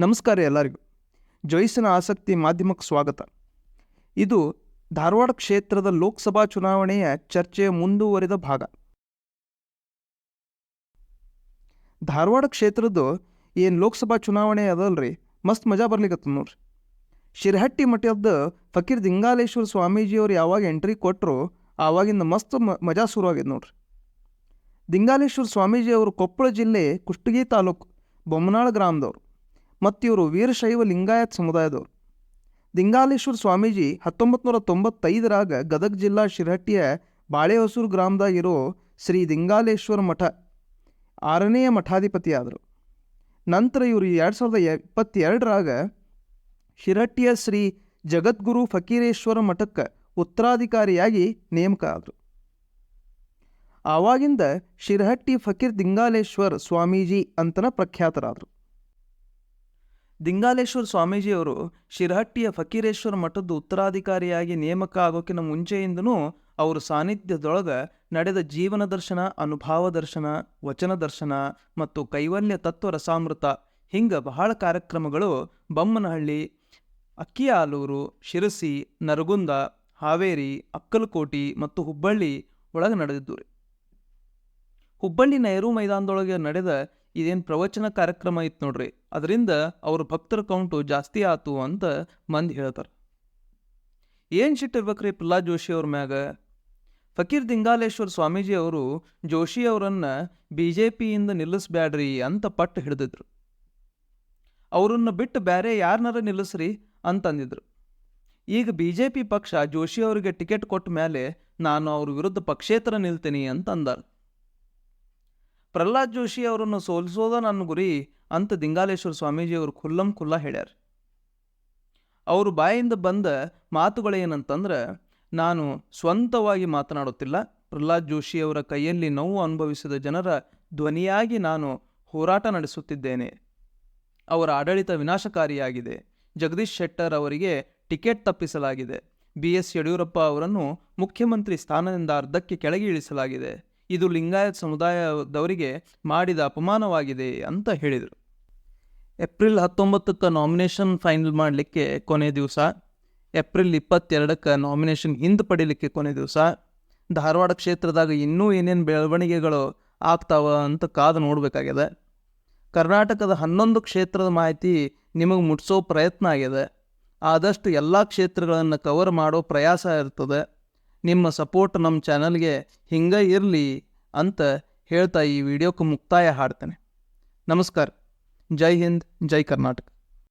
ನಮಸ್ಕಾರ ಎಲ್ಲರಿಗೂ. ಜೋಯಿಸಿನ ಆಸಕ್ತಿ ಮಾಧ್ಯಮಕ್ಕೆ ಸ್ವಾಗತ. ಇದು ಧಾರವಾಡ ಕ್ಷೇತ್ರದ ಲೋಕಸಭಾ ಚುನಾವಣೆಯ ಚರ್ಚೆಯ ಮುಂದುವರಿದ ಭಾಗ. ಧಾರವಾಡ ಕ್ಷೇತ್ರದ್ದು ಏನು ಲೋಕಸಭಾ ಚುನಾವಣೆ ಅದಲ್ರಿ? ಮಸ್ತ್ ಮಜಾ ಬರ್ಲಿಕತ್ತದ ನೋಡ್ರಿ. ಶಿರಹಟ್ಟಿ ಮಠದ ಫಕೀರ್ ದಿಂಗಾಲೇಶ್ವರ ಸ್ವಾಮೀಜಿಯವ್ರು ಯಾವಾಗ ಎಂಟ್ರಿ ಕೊಟ್ಟರು ಆವಾಗಿಂದ ಮಸ್ತ್ ಮಜಾ ಶುರುವಾಗಿದೆ ನೋಡ್ರಿ. ದಿಂಗಾಲೇಶ್ವರ ಸ್ವಾಮೀಜಿ ಅವರು ಕೊಪ್ಪಳ ಜಿಲ್ಲೆ ಕುಷ್ಟಗಿ ತಾಲೂಕು, ಬೊಮ್ಮನಾಳ ಗ್ರಾಮದವರು. ಮತ್ತು ಇವರು ವೀರಶೈವ ಲಿಂಗಾಯತ್ ಸಮುದಾಯದವರು. ದಿಂಗಾಲೇಶ್ವರ ಸ್ವಾಮೀಜಿ ಹತ್ತೊಂಬತ್ತು ನೂರ ತೊಂಬತ್ತೈದರಾಗ ಗದಗ ಜಿಲ್ಲಾ ಶಿರಹಟ್ಟಿಯ ಬಾಳೆಹೊಸೂರು ಗ್ರಾಮದಾಗಿರೋ ಶ್ರೀ ದಿಂಗಾಲೇಶ್ವರ ಮಠ ಆರನೆಯ ಮಠಾಧಿಪತಿಯಾದರು. ನಂತರ ಇವರು ಎರಡು ಸಾವಿರದ ಇಪ್ಪತ್ತೆರಡರಾಗ ಶಿರಹಟ್ಟಿಯ ಶ್ರೀ ಜಗದ್ಗುರು ಫಕೀರೇಶ್ವರ ಮಠಕ್ಕೆ ಉತ್ತರಾಧಿಕಾರಿಯಾಗಿ ನೇಮಕ ಆದರು ಆವಾಗಿಂದ ಶಿರಹಟ್ಟಿ ಫಕೀರ್ ದಿಂಗಾಲೇಶ್ವರ್ ಸ್ವಾಮೀಜಿ ಅಂತನ ಪ್ರಖ್ಯಾತರಾದರು. ದಿಂಗಾಲೇಶ್ವರ ಸ್ವಾಮೀಜಿಯವರು ಶಿರಹಟ್ಟಿಯ ಫಕೀರೇಶ್ವರ ಮಠದ ಉತ್ತರಾಧಿಕಾರಿಯಾಗಿ ನೇಮಕ ಆಗೋಕಿನ ಮುಂಚೆಯಿಂದನೂ ಅವರ ಸಾನ್ನಿಧ್ಯದೊಳಗೆ ನಡೆದ ಜೀವನ ದರ್ಶನ, ಅನುಭಾವ ದರ್ಶನ, ವಚನ ದರ್ಶನ ಮತ್ತು ಕೈವಲ್ಯ ತತ್ವ ರಸಾಮೃತ ಹಿಂಗ ಬಹಳ ಕಾರ್ಯಕ್ರಮಗಳು ಬೊಮ್ಮನಹಳ್ಳಿ, ಅಕ್ಕಿಯಾಲೂರು, ಶಿರಸಿ, ನರಗುಂದ, ಹಾವೇರಿ, ಅಕ್ಕಲಕೋಟಿ ಮತ್ತು ಹುಬ್ಬಳ್ಳಿ ಒಳಗೆ ನಡೆದಿದ್ದು ಹುಬ್ಬಳ್ಳಿ ನೆಹರು ಮೈದಾನದೊಳಗೆ ನಡೆದ ಇದೇನು ಪ್ರವಚನ ಕಾರ್ಯಕ್ರಮ ಇತ್ತು ನೋಡ್ರಿ. ಅದರಿಂದ ಅವ್ರ ಭಕ್ತರ ಕೌಂಟು ಜಾಸ್ತಿ ಆತು ಅಂತ ಮಂದಿ ಹೇಳ್ತಾರೆ. ಏನು ಸಿಟ್ಟಿರ್ಬೇಕ್ರಿ ಪ್ರಹ್ಲಾದ್ ಜೋಶಿ ಅವ್ರ ಮ್ಯಾಗ? ಫಕೀರ್ ದಿಂಗಾಲೇಶ್ವರ ಸ್ವಾಮೀಜಿ ಅವರು ಜೋಶಿ ಅವರನ್ನು ಬಿ ಜೆ ಪಿಯಿಂದ ನಿಲ್ಲಿಸ್ಬ್ಯಾಡ್ರಿ ಅಂತ ಪಟ್ಟು ಹಿಡಿದಿದ್ರು. ಅವರನ್ನು ಬಿಟ್ಟು ಬೇರೆ ಯಾರನ್ನಾರ ನಿಲ್ಲಿಸ್ರಿ ಅಂತಂದಿದ್ರು. ಈಗ ಬಿ ಜೆ ಪಿ ಪಕ್ಷ ಜೋಶಿ ಅವರಿಗೆ ಟಿಕೆಟ್ ಕೊಟ್ಟ ಮೇಲೆ ನಾನು ಅವ್ರ ವಿರುದ್ಧ ಪಕ್ಷೇತರ ನಿಲ್ತೀನಿ ಅಂತ ಅಂದಾರ ಪ್ರಹ್ಲಾದ್ ಜೋಶಿ ಅವರನ್ನು ಸೋಲಿಸೋದ ನನ್ನ ಗುರಿ ಅಂತ ದಿಂಗಾಲೇಶ್ವರ ಸ್ವಾಮೀಜಿ ಅವರು ಖುಲ್ಲಂ ಖುಲ್ಲ ಹೇಳ್ಯಾರ. ಅವರು ಬಾಯಿಂದ ಬಂದ ಮಾತುಗಳೇನಂತಂದ್ರೆ, ನಾನು ಸ್ವಂತವಾಗಿ ಮಾತನಾಡುತ್ತಿಲ್ಲ. ಪ್ರಹ್ಲಾದ್ ಜೋಶಿಯವರ ಕೈಯಲ್ಲಿ ನೋವು ಅನುಭವಿಸಿದ ಜನರ ಧ್ವನಿಯಾಗಿ ನಾನು ಹೋರಾಟ ನಡೆಸುತ್ತಿದ್ದೇನೆ. ಅವರ ಆಡಳಿತ ವಿನಾಶಕಾರಿಯಾಗಿದೆ. ಜಗದೀಶ್ ಶೆಟ್ಟರ್ ಅವರಿಗೆ ಟಿಕೆಟ್ ತಪ್ಪಿಸಲಾಗಿದೆ. ಬಿ ಎಸ್ ಯಡಿಯೂರಪ್ಪ ಅವರನ್ನು ಮುಖ್ಯಮಂತ್ರಿ ಸ್ಥಾನದಿಂದ ಅರ್ಧಕ್ಕೆ ಕೆಳಗೆ ಇಳಿಸಲಾಗಿದೆ. ಇದು ಲಿಂಗಾಯತ್ ಸಮುದಾಯದವರಿಗೆ ಮಾಡಿದ ಅಪಮಾನವಾಗಿದೆ ಅಂತ ಹೇಳಿದರು. ಏಪ್ರಿಲ್ ಹತ್ತೊಂಬತ್ತಕ್ಕೆ ನಾಮಿನೇಷನ್ ಫೈನಲ್ ಮಾಡಲಿಕ್ಕೆ ಕೊನೆ ದಿವಸ, ಏಪ್ರಿಲ್ ಇಪ್ಪತ್ತೆರಡಕ್ಕೆ ನಾಮಿನೇಷನ್ ಹಿಂದೆ ಪಡೀಲಿಕ್ಕೆ ಕೊನೆ ದಿವಸ, ಧಾರವಾಡ ಕ್ಷೇತ್ರದಾಗ ಇನ್ನೂ ಏನೇನು ಬೆಳವಣಿಗೆಗಳು ಆಗ್ತಾವ ಅಂತ ಕಾದು ನೋಡಬೇಕಾಗಿದೆ ಕರ್ನಾಟಕದ ಹನ್ನೊಂದು ಕ್ಷೇತ್ರದ ಮಾಹಿತಿ ನಿಮಗೆ ಮುಟ್ಸೋ ಪ್ರಯತ್ನ ಆಗಿದೆ ಆದಷ್ಟು ಎಲ್ಲ ಕ್ಷೇತ್ರಗಳನ್ನು ಕವರ್ ಮಾಡೋ ಪ್ರಯಾಸ ಇರ್ತದೆ. ನಿಮ್ಮ ಸಪೋರ್ಟ್ ನಮ್ಮ ಚಾನಲ್ಗೆ ಹಿಂಗೆ ಇರಲಿ ಅಂತ ಹೇಳ್ತಾ ಈ ವಿಡಿಯೋಕ್ಕೆ ಮುಕ್ತಾಯ ಹಾಡ್ತೇನೆ. ನಮಸ್ಕಾರ. ಜೈ ಹಿಂದ್, ಜೈ ಕರ್ನಾಟಕ.